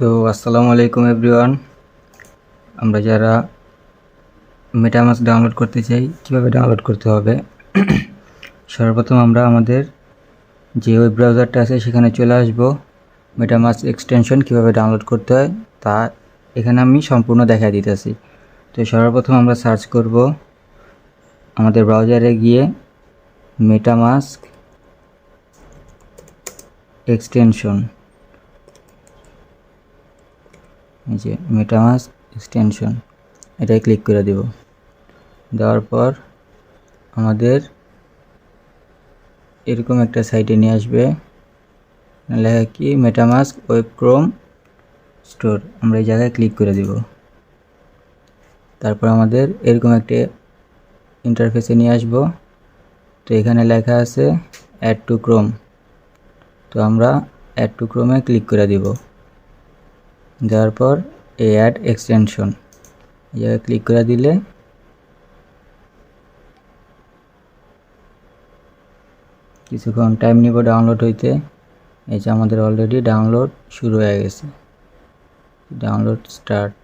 তো আসসালামু আলাইকুম এভরিওয়ান। আমরা যারা মেটামাস ডাউনলোড করতে চাই, কীভাবে ডাউনলোড করতে হবে? সর্বপ্রথম আমরা আমাদের যে ওয়েব ব্রাউজারটা আছে, সেখানে চলে আসব। মেটামাস এক্সটেনশন কীভাবে ডাউনলোড করতে হয়, তা এখানে আমি সম্পূর্ণ দেখা দিতেছি। তো সর্বপ্রথম আমরা সার্চ করব। আমাদের ব্রাউজারে গিয়ে মেটামাস্ক এক্সটেনশন এই যে মেটামাস্ক এক্সটেনশন এটাই ক্লিক করে দেব। দেওয়ার পর আমাদের এরকম একটা সাইটে নিয়ে আসবে। লেখা কি? মেটামাস্ক ওয়েব ক্রোম স্টোর আমরা এই জায়গায় ক্লিক করে দিব। তারপর আমাদের এরকম একটা ইন্টারফেসে নিয়ে আসব। তো এখানে লেখা আছে অ্যাড টু ক্রোম তো আমরা অ্যাড টু ক্রোমে ক্লিক করে দিব। দেওয়ার পর এই অ্যাড এক্সটেনশন এই ক্লিক করে দিলে কিছুক্ষণ টাইম নিব ডাউনলোড হইতে। এই যে আমাদের অলরেডি ডাউনলোড শুরু হয়ে গেছে। ডাউনলোড স্টার্ট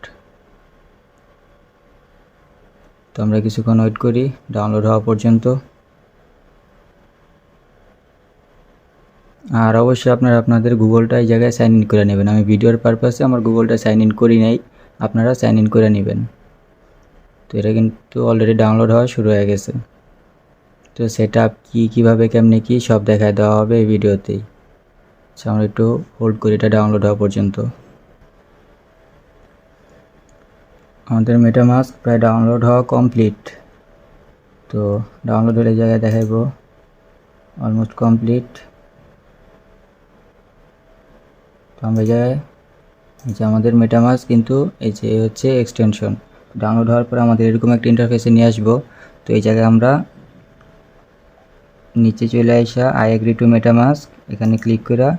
তো আমরা কিছুক্ষণ ওয়েট করি ডাউনলোড হওয়া পর্যন্ত। আর অবশ্যই আপনারা আপনাদের গুগলটা এই জায়গায় সাইন ইন করে নেবেন। আমি ভিডিওর পারপাসে আমার গুগলটা সাইন ইন করি নাই, আপনারা সাইন ইন করে নেবেন। তো এটা কিন্তু অলরেডি ডাউনলোড হওয়া শুরু হয়ে গেছে। তো সেট আপ কী, কীভাবে, কেমনি কী সব দেখায় দেওয়া হবে এই ভিডিওতেই। আমরা একটু হোল্ড করি এটা ডাউনলোড হওয়া পর্যন্ত। আমাদের মেটামাস্ক প্রায় ডাউনলোড হওয়া কমপ্লিট তো ডাউনলোড হলে জায়গায় দেখাইব। অলমোস্ট কমপ্লিট তো আমরা জায়গায় এই যে আমাদের মেটামাস কিন্তু এই যে হচ্ছে এক্সটেনশন ডাউনলোড হওয়ার পর আমাদের এরকম একটা ইন্টারফেসে নিয়ে আসব। তো এই জায়গায় আমরা নিচে চলে আসা আই এগ্রি টু মেটামাস্ক এখানে ক্লিক করে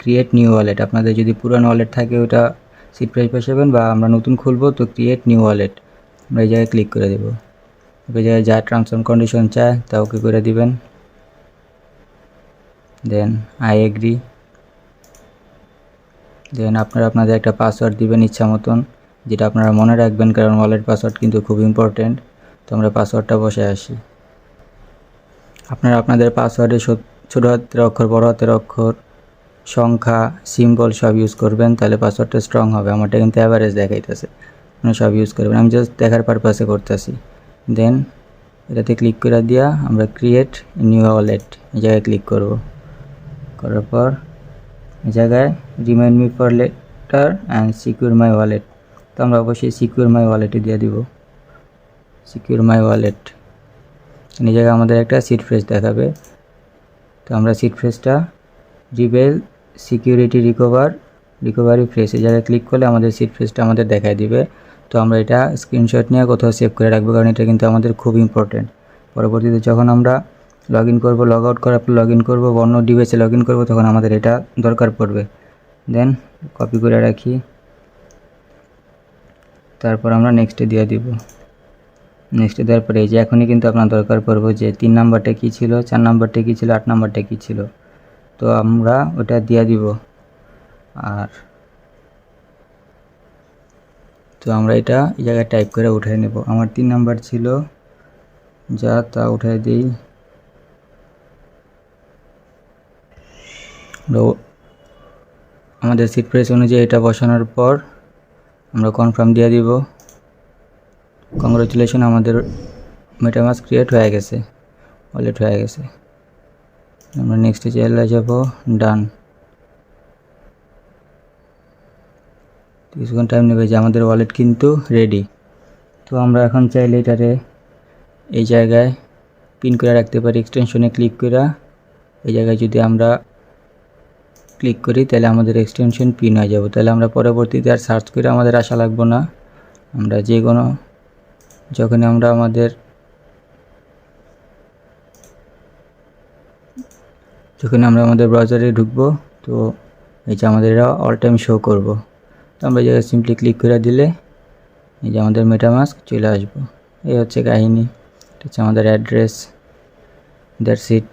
ক্রিয়েট নিউ ওয়ালেট আপনাদের যদি পুরানো ওয়ালেট থাকে ওটা সিট প্রাইস বসাবেন বা আমরা নতুন খুলবো, তো ক্রিয়েট নিউ ওয়ালেট আমরা এই জায়গায় ক্লিক করে দেবো। ওই জায়গায় যা টার্মস কন্ডিশন চায় তা ওকে করে দিবেন। দেন আই এগ্রি দেন আপনারা আপনাদের একটা পাসওয়ার্ড দিবেন ইচ্ছা মতন, যেটা আপনারা মনে রাখবেন কারণ ওয়ালেট পাসওয়ার্ড কিন্তু খুব ইম্পর্টেন্ট তো আমরা পাসওয়ার্ডটা বসে আসি। আপনারা আপনাদের পাসওয়ার্ডে ছোটো হাতের অক্ষর, বড় হাতের অক্ষর, সংখ্যা সিম্বল সব ইউজ করবেন, তাহলে পাসওয়ার্ডটা স্ট্রং হবে। আমারটা কিন্তু অ্যাভারেজ দেখাইতেছে। আপনারা সব ইউজ করবেন। আমি জাস্ট দেখার পারপাসে করতেছি। দেন এটাতে ক্লিক করে দিয়া আমরা ক্রিয়েট নিউ ওয়ালেট এই জায়গায় ক্লিক করব। করার পর জায়গায় remind me for later and secure my wallet তো আমরা অবশ্যই সিকিউর মাই ওয়ালেটে দিয়ে দিব। সিকিউর মাই ওয়ালেট এই জায়গায় আমাদের একটা সিট ফ্রেশ দেখাবে। তো আমরা সিট ফ্রেশটা রিবেল সিকিউরিটি রিকভার রিকভারি ফ্রেশ এই জায়গায় ক্লিক করলে আমাদের সিট ফ্রেশটা আমাদের দেখায় দিবে। তো আমরা এটা স্ক্রিনশট নিয়ে কোথাও সেভ করে রাখব, কারণ এটা কিন্তু আমাদের খুব ইম্পর্টেন্ট পরবর্তীতে যখন আমরা লগ ইন করব লগ আউট করার পর লগ ইন করব, অন্য ডিভাইসে লগ ইন করব, তখন আমাদের এটা দরকার পড়বে। দেন কপি করে রাখি। তারপর আমরা নেক্সটে দিয়ে দিব। নেক্সটে দেওয়ার পরে এই যে এখনই কিন্তু আপনার দরকার পড়ব যে তিন নাম্বারটা কী ছিল, চার নাম্বারটা কী ছিল, আট নাম্বারটা কী ছিল। তো আমরা ওটা দিয়ে দিব। আর তো আমরা এটা এই জায়গায় টাইপ করে উঠাই নেব। আমার তিন নাম্বার ছিল, যা তা উঠাই দিই। আমাদের সিট প্রেস অনুযায়ী এটা বসানোর পর আমরা কনফার্ম দিয়ে দিব। কংগ্রেচুলেশন আমাদের মেটামাস ক্রিয়েট হয়ে গেছে। ওয়ালেট হয়ে গেছে। আমরা নেক্সটে চলে যাব। ডান কিছুক্ষণ টাইম নেবে যে আমাদের ওয়ালেট কিন্তু রেডি তো আমরা এখন চাইলে এটারে এই জায়গায় পিন করে রাখতে পারি। এক্সটেনশনে ক্লিক করে এই জায়গায় যদি আমরা ক্লিক করি, তাহলে আমাদের এক্সটেনশন পিন হয়ে যাব। তাহলে আমরা পরবর্তীতে আর সার্চ করে আমাদের আশা লাগবো না। আমরা যে কোনো, যখন আমরা আমাদের, যখন আমরা আমাদের ব্রাউজারে ঢুকবো, তো এই যে আমাদের এটা অল টাইম শো করব। তো আমরা জায়গায় সিম্পলি ক্লিক করে দিলে এই যে আমাদের মেটামাস্ক চলে আসব। এই হচ্ছে কাহিনী। এটা হচ্ছে আমাদের অ্যাড্রেস দ্যাটস ইট